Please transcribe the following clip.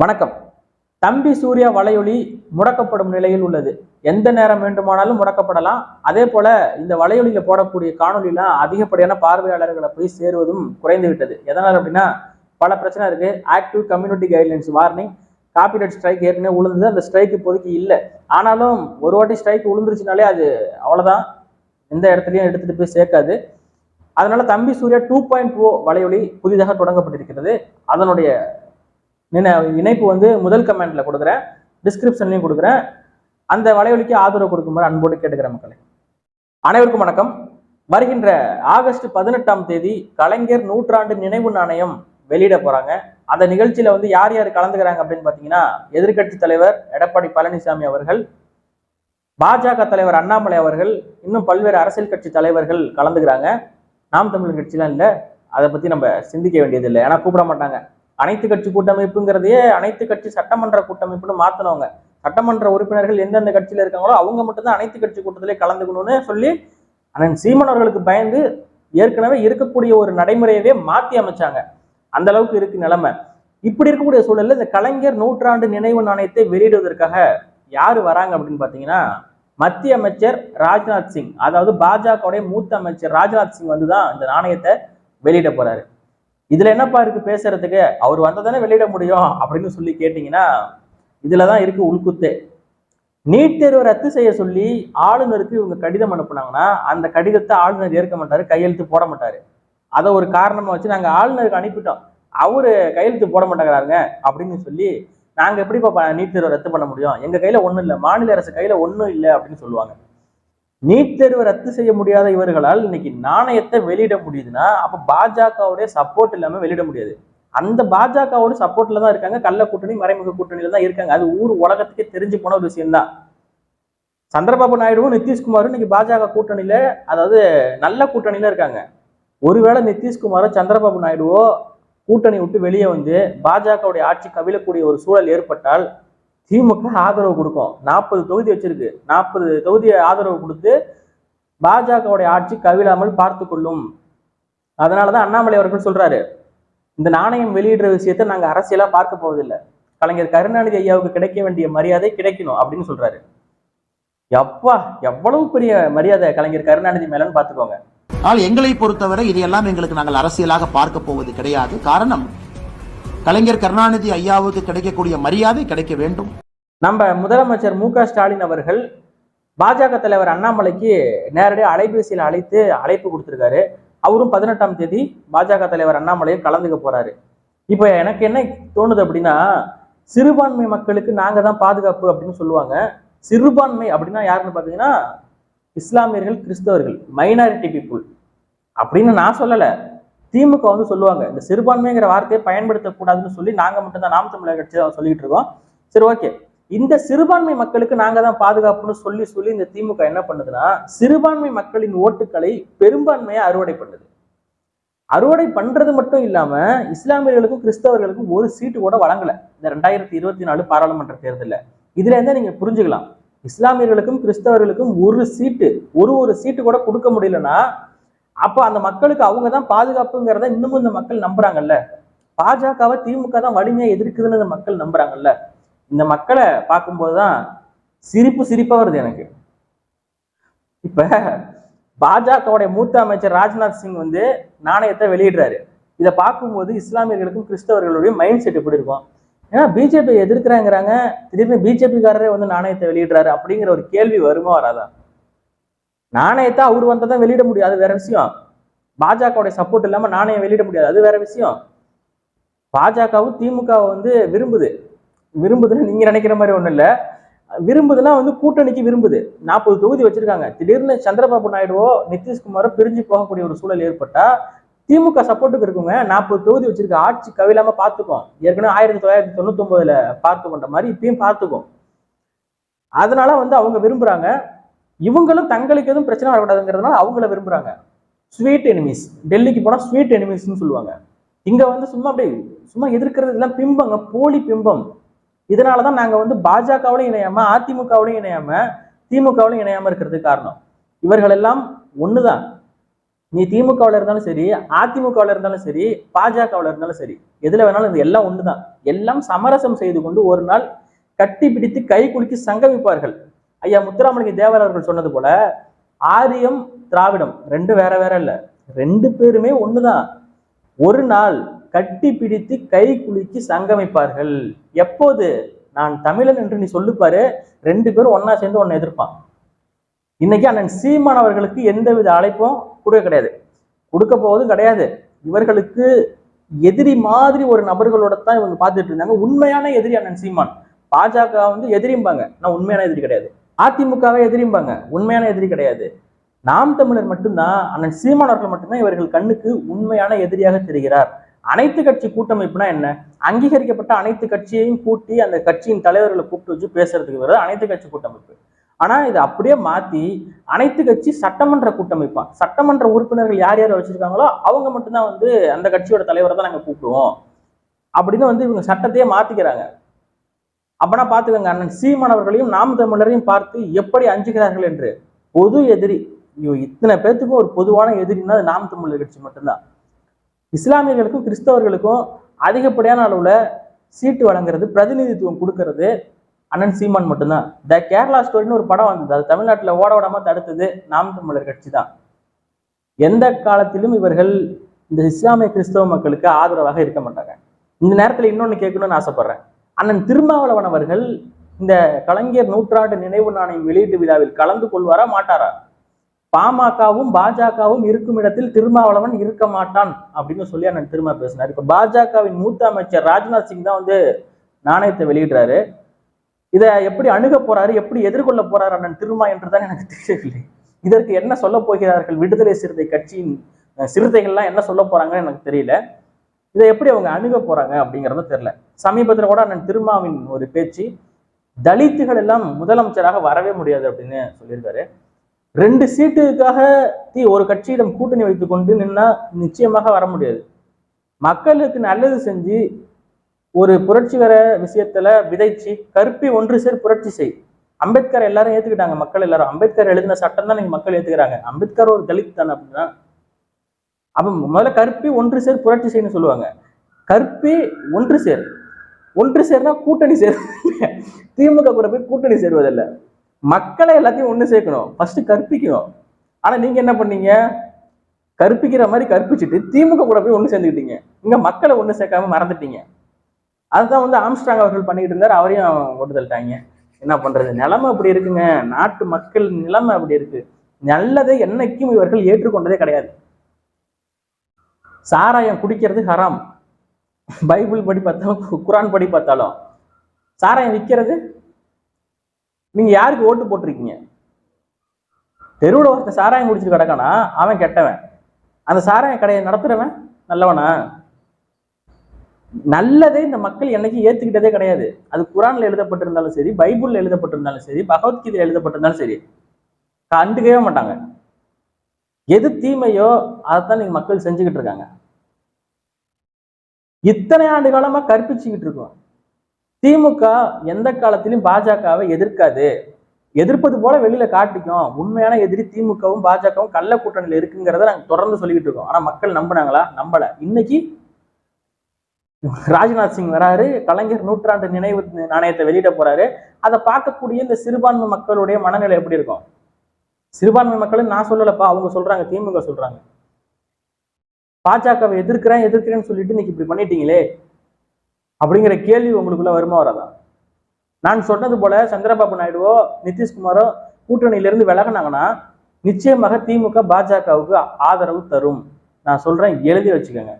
வணக்கம். தம்பி சூர்யா வலையொலி முடக்கப்படும் நிலையில் உள்ளது. எந்த நேரம் வேண்டுமானாலும் முடக்கப்படலாம். அதே போல இந்த வலையொலியில போடக்கூடிய காணொலிலாம் அதிகப்படியான பார்வையாளர்களை போய் சேருவதும் குறைந்து விட்டது. எதனால் அப்படின்னா பல பிரச்சனை இருக்கு. Active community guidelines warning copyright strike ஏற்கனவே விழுந்தது அந்த ஸ்ட்ரைக் இப்போதைக்கு இல்லை. ஆனாலும் ஒரு வாட்டி ஸ்ட்ரைக் உளுந்துருச்சுனாலே அது அவ்வளோதான் எந்த இடத்துலையும் எடுத்துட்டு போய் சேர்க்காது. அதனால தம்பி சூர்யா டூ பாயிண்ட் ஓ வலையொலி புதிதாக தொடங்கப்பட்டிருக்கிறது. அதனுடைய இணைப்பு வந்து முதல் கமெண்ட்ல கொடுக்குறேன். டிஸ்கிரிப்ஷன்லையும் கொடுக்குறேன். அந்த வலைவலிக்கு ஆதரவு கொடுக்குமாறு அன்போடு கேட்டுக்கிற மக்களை. அனைவருக்கும் வணக்கம். வருகின்ற ஆகஸ்ட் பதினெட்டாம் தேதி கலைஞர் நூற்றாண்டு நினைவு நாணயம் வெளியிட போறாங்க. அந்த நிகழ்ச்சியில வந்து யார் யார் கலந்துக்கிறாங்க அப்படின்னு பாத்தீங்கன்னா எதிர்க்கட்சி தலைவர் எடப்பாடி பழனிசாமி அவர்கள் பாஜக தலைவர் அண்ணாமலை அவர்கள் இன்னும் பல்வேறு அரசியல் கட்சி தலைவர்கள் கலந்துக்கிறாங்க. நாம் தமிழர் கட்சிலாம் இல்லை. அதை பத்தி நம்ம சிந்திக்க வேண்டியது இல்லை ஏன்னா கூப்பிட மாட்டாங்க. அனைத்து கட்சி கூட்டமைப்புங்கிறதையே அனைத்து கட்சி சட்டமன்ற கூட்டமைப்புன்னு மாத்தினவங்க. சட்டமன்ற உறுப்பினர்கள் எந்தெந்த கட்சியில இருக்காங்களோ அவங்க மட்டும்தான் அனைத்து கட்சி கூட்டத்திலே கலந்துக்கணும்னு சொல்லி அண்ணன் சீமன் அவர்களுக்கு பயந்து ஏற்கனவே இருக்கக்கூடிய ஒரு நடைமுறையவே மாத்தி அமைச்சாங்க. அந்த அளவுக்கு இருக்கு நிலைமை. இப்படி இருக்கக்கூடிய சூழல்ல இந்த கலைஞர் நூற்றாண்டு நினைவு நாணயத்தை வெளியிடுவதற்காக யாரு வராங்க அப்படின்னு பாத்தீங்கன்னா மத்திய அமைச்சர் ராஜ்நாத் சிங். அதாவது பாஜகவுடைய மூத்த அமைச்சர் ராஜ்நாத் சிங் வந்து தான் இந்த நாணயத்தை வெளியிட போறாரு. இதுல என்னப்பா இருக்கு பேசுறதுக்கு? அவர் வந்ததானே வெளியிட முடியும் அப்படின்னு சொல்லி கேட்டீங்கன்னா இதுலதான் இருக்கு உள்குத்தே. நீட் தேர்வை ரத்து செய்ய சொல்லி ஆளுநருக்கு இவங்க கடிதம் அனுப்புனாங்கன்னா அந்த கடிதத்தை ஆளுநர் ஏற்க மாட்டாரு கையெழுத்து போட மாட்டாரு. அதை ஒரு காரணமா வச்சு நாங்க ஆளுநருக்கு அனுப்பிட்டோம். அவரு கையெழுத்து போட மாட்டேங்கிறாருங்க அப்படின்னு சொல்லி நாங்க எப்படிப்பா நீட் தேர்வை ரத்து பண்ண முடியும்? எங்க கையில ஒண்ணும் இல்லை மாநில அரசு கையில ஒன்றும் இல்லை அப்படின்னு சொல்லுவாங்க. நீட் தேர்வை ரத்து செய்ய முடியாத இவர்களால் இன்னைக்கு நாணயத்தை வெளியிட முடியுதுன்னா அப்ப பாஜகவுடைய சப்போர்ட் இல்லாம வெளியிட முடியாது. அந்த பாஜகவோட சப்போர்ட்ல தான் இருக்காங்க. கள்ள கூட்டணி மறைமுக கூட்டணியில தான் இருக்காங்க. அது ஊர் உலகத்துக்கே தெரிஞ்சு போன ஒரு விஷயம் தான். சந்திரபாபு நாயுடுவும் நிதிஷ்குமாரும் இன்னைக்கு பாஜக கூட்டணியில அதாவது நல்ல கூட்டணியில இருக்காங்க. ஒருவேளை நிதிஷ்குமாரோ சந்திரபாபு நாயுடுவோ கூட்டணி விட்டு வெளியே வந்து பாஜகவுடைய ஆட்சி கவிழக்கூடிய ஒரு சூழல் ஏற்பட்டால் திமுக ஆதரவு கொடுக்கும். நாற்பது தொகுதி வச்சிருக்கு. நாற்பது தொகுதியை ஆதரவு கொடுத்து பாஜகவுடைய ஆட்சி கவிழாமல் பார்த்து கொள்ளும். அதனாலதான் அண்ணாமலை அவர்கள் சொல்றாரு. இந்த நாணயம் வெளியிடுற விஷயத்தை நாங்க அரசியலா பார்க்க போவதில்லை. கலைஞர் கருணாநிதி ஐயாவுக்கு கிடைக்க வேண்டிய மரியாதை கிடைக்கணும் அப்படின்னு சொல்றாரு. எப்பா எவ்வளவு பெரிய மரியாதை கலைஞர் கருணாநிதி மேலன்னு பாத்துக்கோங்க ஆனால் எங்களை பொறுத்தவரை இதையெல்லாம் எங்களுக்கு நாங்கள் அரசியலாக பார்க்க போவது கிடையாது. காரணம் கலைஞர் கருணாநிதி ஐயாவுக்கு கிடைக்கக்கூடிய மரியாதை கிடைக்க வேண்டும். நம்ம முதலமைச்சர் மு க ஸ்டாலின் அவர்கள் பாஜக தலைவர் அண்ணாமலைக்கு நேரடியாக அலைபேசியில் அழைத்து அழைப்பு கொடுத்துருக்காரு. அவரும் பதினெட்டாம் தேதி பாஜக தலைவர் அண்ணாமலையும் கலந்துக்க போறாரு. இப்போ எனக்கு என்ன தோணுது அப்படின்னா சிறுபான்மை மக்களுக்கு நாங்க தான் பாதுகாப்பு அப்படின்னு சொல்லுவாங்க. சிறுபான்மை அப்படின்னா யாருன்னு பார்த்தீங்கன்னா இஸ்லாமியர்கள் கிறிஸ்தவர்கள் மைனாரிட்டி பீப்புள் அப்படின்னு நான் சொல்லலை. திமுக வந்து சொல்லுவாங்க இந்த சிறுபான்மைங்கிற வார்த்தையை பயன்படுத்தக்கூடாதுன்னு சொல்லி நாங்க மட்டும்தான் நாம் தமிழர் கட்சி தான் சொல்லிட்டு இருக்கோம். சரி ஓகே. இந்த சிறுபான்மை மக்களுக்கு நாங்க தான் பாதுகாப்புன்னு சொல்லி சொல்லி இந்த திமுக என்ன பண்ணுதுன்னா சிறுபான்மை மக்களின் ஓட்டுக்களை பெரும்பான்மையை அறுவடை பண்ணுது. அறுவடை பண்றது மட்டும் இல்லாம இஸ்லாமியர்களுக்கும் கிறிஸ்தவர்களுக்கும் ஒரு சீட்டு கூட வழங்கல. இந்த ரெண்டாயிரத்தி இருபத்தி நாலு பாராளுமன்ற தேர்தலில். இதுல இருந்தா நீங்க புரிஞ்சுக்கலாம். இஸ்லாமியர்களுக்கும் கிறிஸ்தவர்களுக்கும் ஒரு சீட்டு ஒரு ஒரு சீட்டு கூட கொடுக்க முடியலன்னா அப்போ அந்த மக்களுக்கு அவங்க தான் பாதுகாப்புங்கிறத இன்னமும் இந்த மக்கள் நம்புறாங்கல்ல. பாஜகவை திமுக தான் வலிமையா எதிர்க்குதுன்னு இந்த மக்கள் நம்புறாங்கல்ல. இந்த மக்களை பார்க்கும்போது தான் சிரிப்பு சிரிப்பா வருது எனக்கு. இப்ப பாஜகவுடைய மூத்த அமைச்சர் ராஜ்நாத் சிங் வந்து நாணயத்தை வெளியிடுறாரு. இதை பார்க்கும்போது இஸ்லாமியர்களுக்கும் கிறிஸ்தவர்களுடைய மைண்ட் செட் எப்படி இருக்கும்? ஏன்னா பிஜேபி எதிர்க்கிறாங்கிறாங்க. திடீர்னு பிஜேபிக்காரரே வந்து நாணயத்தை வெளியிடுறாரு அப்படிங்கிற ஒரு கேள்வி வருமா வராதான் நாணயத்தை அவர் வந்தால் தான் வெளியிட முடியும் அது வேற விஷயம். பாஜகவுடைய சப்போர்ட் இல்லாமல் நாணயம் வெளியிட முடியாது அது வேற விஷயம். பாஜகவும் திமுகவை வந்து விரும்புது. விரும்புதுன்னு நீங்க நினைக்கிற மாதிரி ஒன்றும் இல்லை. விரும்புதுன்னா வந்து கூட்டணிக்கு விரும்புது. நாற்பது தொகுதி வச்சிருக்காங்க. திடீர்னு சந்திரபாபு நாயுடுவோ நிதிஷ்குமாரோ பிரிஞ்சு போகக்கூடிய ஒரு சூழல் ஏற்பட்டா திமுக சப்போர்ட்டுக்கு இருக்குங்க. நாற்பது தொகுதி வச்சிருக்க ஆட்சி கவிழாம பார்த்துக்கும். ஏற்கனவே ஆயிரத்தி தொள்ளாயிரத்தி தொண்ணூத்தி ஒன்பதுல பார்த்து கொண்ட மாதிரி இப்பயும் பார்த்துக்கும். அதனால வந்து அவங்க விரும்புறாங்க. இவங்களும் தங்களுக்கு எதுவும் பிரச்சனை வரக்கூடாதுங்கிறதுனால அவங்கள விரும்புறாங்க. ஸ்வீட் எனிமீஸ் டெல்லிக்கு போனா ஸ்வீட் எனிமீஸ்னு சொல்லுவாங்க. இங்க வந்து சும்மா அப்படியே சும்மா எதிர்க்கிறது எல்லாம் பிம்பங்க போலி பிம்பம். இதனாலதான் நாங்க வந்து பாஜகவிலையும் இணையாம அதிமுகவிலையும் இணையாம திமுகவிலையும் இணையாம இருக்கிறது காரணம். இவர்கள் எல்லாம் ஒண்ணுதான். நீ திமுகவில் இருந்தாலும் சரி அதிமுகவில் இருந்தாலும் சரி பாஜகவில் இருந்தாலும் சரி எதுல வேணாலும் இது எல்லாம் ஒண்ணுதான். எல்லாம் சமரசம் செய்து கொண்டு ஒரு நாள் கட்டி பிடித்து கை குலுக்கி சங்கமிப்பார்கள். ஐயா முத்துராமலிங்க தேவர் அவர்கள் சொன்னது போல ஆரியம் திராவிடம் ரெண்டு வேற வேற இல்ல. ரெண்டு பேருமே ஒண்ணுதான். ஒரு நாள் கட்டி பிடித்து கை குலுக்கி சங்கமிப்பார்கள். எப்போது? நான் தமிழன் என்று நீ சொல்லுப்பாரு ரெண்டு பேரும் ஒன்னா சேர்ந்து ஒன்னு எதிர்ப்பான். இன்னைக்கு அண்ணன் சீமான் அவர்களுக்கு எந்தவித அழைப்பும் கொடுக்க கிடையாது. கொடுக்க போவதும் கிடையாது. இவர்களுக்கு எதிரி மாதிரி ஒரு நபர்களோட தான் இவங்க பார்த்துட்டு இருந்தாங்க. உண்மையான எதிரி அண்ணன் சீமான். பாஜக வந்து எதிரிம்பாங்க. நான் உண்மையான எதிரி கிடையாது. அதிமுகவை எதிரிம்பாங்க. உண்மையான எதிரி கிடையாது. நாம் தமிழர் மட்டும்தான் அண்ணன் சீமான் அவர்கள் மட்டும்தான் இவர்கள் கண்ணுக்கு உண்மையான எதிரியாக தெரிகிறார். அனைத்து கட்சி கூட்டமைப்புனா என்ன? அங்கீகரிக்கப்பட்ட அனைத்து கட்சியையும் கூட்டி அந்த கட்சியின் தலைவர்களை கூப்பிட்டு வச்சு பேசுறதுக்கு வருது அனைத்து கட்சி கூட்டமைப்பு. ஆனா இதை அப்படியே மாத்தி அனைத்து கட்சி சட்டமன்ற கூட்டமைப்பான் சட்டமன்ற உறுப்பினர்கள் யார் யார் வச்சிருக்காங்களோ அவங்க மட்டும்தான் வந்து அந்த கட்சியோட தலைவரை தான் நாங்க கூப்பிடுவோம். அப்படின்னு வந்து இவங்க சட்டத்தையே மாத்திக்கிறாங்க. அப்பனா பாத்துக்கோங்க அண்ணன் சீமானவர்களையும் நாம் தமிழரையும் பார்த்து எப்படி அஞ்சுகிறார்கள் என்று. பொது எதிரி ஐயோ இத்தனை பேர்த்துக்கும் ஒரு பொதுவான எதிரின்னா அது நாம் தமிழர் கட்சி மட்டும்தான். இஸ்லாமியர்களுக்கும் கிறிஸ்தவர்களுக்கும் அதிகப்படியான அளவுல சீட்டு வழங்குறது பிரதிநிதித்துவம் கொடுக்கறது அண்ணன் சீமான் மட்டும்தான். த கேரளா ஸ்டோரின்னு ஒரு படம் வந்தது. அது தமிழ்நாட்டுல ஓட ஓடாம தடுத்தது நாம் தமிழர் கட்சி தான். எந்த காலத்திலும் இவர்கள் இந்த இஸ்லாமிய கிறிஸ்தவ மக்களுக்கு ஆதரவாக இருக்க மாட்டாங்க. இந்த நேரத்துல இன்னொன்னு கேட்கணும்னு ஆசைப்படுறேன். அண்ணன் திருமாவளவன் அவர்கள் இந்த கலைஞர் நூற்றாண்டு நினைவு நாணயம் வெளியீட்டு விழாவில் கலந்து கொள்வாரா மாட்டாரா? பாமகவும் பாஜகவும் இருக்கும் இடத்தில் திருமாவளவன் இருக்க மாட்டான் அப்படின்னு சொல்லி அண்ணன் திருமா பேசினார். இப்ப பாஜகவின் மூத்த அமைச்சர் ராஜ்நாத் சிங் தான் வந்து நாணயத்தை வெளியிடுறாரு. இதை எப்படி அணுக போறாரு எப்படி எதிர்கொள்ள போறாரு அண்ணன் திருமா என்றுதான் எனக்கு தெரியவில்லை. இதற்கு என்ன சொல்ல போகிறார்கள்? விடுதலை சிறுத்தை கட்சியின் சிறுத்தைகள்லாம் என்ன சொல்ல போறாங்கன்னு எனக்கு தெரியல. இதை எப்படி அவங்க அணுக போறாங்க அப்படிங்கறதும் தெரியல. சமீபத்தில் கூட அண்ணன் திருமாவின் ஒரு பேச்சு தலித்துகள் எல்லாம் முதலமைச்சராக வரவே முடியாது அப்படின்னு சொல்லியிருக்காரு. ரெண்டு சீட்டுக்காக தீ ஒரு கட்சியிடம் கூட்டணி வைத்துக் கொண்டு நின்னா நிச்சயமாக வர முடியாது. மக்களுக்கு நல்லது செஞ்சு ஒரு புரட்சிகர விஷயத்துல விதைச்சு கற்பி ஒன்று சேர் புரட்சி செய். அம்பேத்கர் எல்லாரும் ஏத்துக்கிட்டாங்க மக்கள் எல்லாரும். அம்பேத்கர் எழுதின சட்டம் தான் நீங்க மக்கள் ஏத்துக்கிறாங்க. அம்பேத்கர் ஒரு தலித் தானே அப்படின்னா அப்போ முதல்ல கற்பி ஒன்று சேர் புரட்சி செய்யணும் சொல்லுவாங்க. கற்பி ஒன்று சேர். ஒன்று சேர்னா கூட்டணி சேர் திமுக கூட போய் கூட்டணி சேருவதில்ல. மக்களை எல்லாத்தையும் ஒண்ணு சேர்க்கணும். ஃபர்ஸ்ட் கற்பிக்கணும். ஆனா நீங்க என்ன பண்ணீங்க? கற்பிக்கிற மாதிரி கற்பிச்சுட்டு திமுக கூட போய் ஒண்ணு சேர்ந்துக்கிட்டீங்க. இங்க மக்களை ஒண்ணு சேர்க்காம மறந்துட்டீங்க. அதுதான் வந்து ஆம்ஸ்ட்ராங் அவர்கள் பண்ணிட்டு இருந்தார். அவரையும் கொண்டு தள்ளிட்டாங்க. என்ன பண்றது? நிலைமை அப்படி இருக்குங்க. நாட்டு மக்கள் நிலைமை அப்படி இருக்கு. நல்லதை என்னைக்கும் இவர்கள் ஏற்றுக்கொண்டதே கிடையாது. சாராயம் குடிக்கிறது ஹராம். பைபிள் படி பார்த்தாலும் கு- குரான் படி பார்த்தாலும். சாராயம் விற்கிறது நீங்க யாருக்கு ஓட்டு போட்டிருக்கீங்க? தெருவில் ஒருத்தன் சாராயம் குடிச்சிட்டு கிடக்கானா? அவன் கெட்டவன். அந்த சாராயம் கடையை நடத்துறவன் நல்லவனா? நல்லதே இந்த மக்கள் என்னைக்கு ஏத்துக்கிட்டதே கிடையாது. அது குரான்ல எழுதப்பட்டிருந்தாலும் சரி பைபிள்ல எழுதப்பட்டிருந்தாலும் சரி பகவத்கீதை எழுதப்பட்டிருந்தாலும் சரி கண்டுக்கவே மாட்டாங்க. எது தீமையோ அதைத்தான் நீங்க மக்கள் செஞ்சுக்கிட்டு இருக்காங்க. இத்தனை ஆண்டு காலமா கற்பிச்சுக்கிட்டு இருக்கோம். திமுக எந்த காலத்திலும் பாஜகவை எதிர்க்காது. எதிர்ப்பது போல வெளியில காட்டிக்கும். உண்மையான எதிரி திமுகவும் பாஜகவும் கள்ள கூட்டணியில இருக்குங்கிறத நாங்க தொடர்ந்து சொல்லிக்கிட்டு இருக்கோம். ஆனா மக்கள் நம்பினாங்களா? நம்பல. இன்னைக்கு ராஜ்நாத் சிங் வராரு கலைஞர் நூற்றாண்டு நினைவு நாணயத்தை வெளியிட போறாரு. அதை பார்க்கக்கூடிய இந்த சிறுபான்மை மக்களுடைய மனநிலை எப்படி இருக்கும்? சிறுபான்மை மக்களும் நான் சொல்லலப்பா அவங்க சொல்றாங்க திமுக சொல்றாங்க. பாஜகவை எதிர்க்கிறேன் எதிர்க்கிறேன்னு சொல்லிட்டு இன்னைக்கு இப்படி பண்ணிட்டீங்களே? அப்படிங்கிற கேள்வி உங்களுக்குள்ள வருமா வராதா? நான் சொன்னது போல சந்திரபாபு நாயுடுவோ நிதிஷ்குமாரோ கூட்டணியிலிருந்து விலகினாங்கன்னா நிச்சயமாக திமுக பாஜகவுக்கு ஆதரவு தரும். நான் சொல்றேன் எழுதி வச்சுக்கோங்க.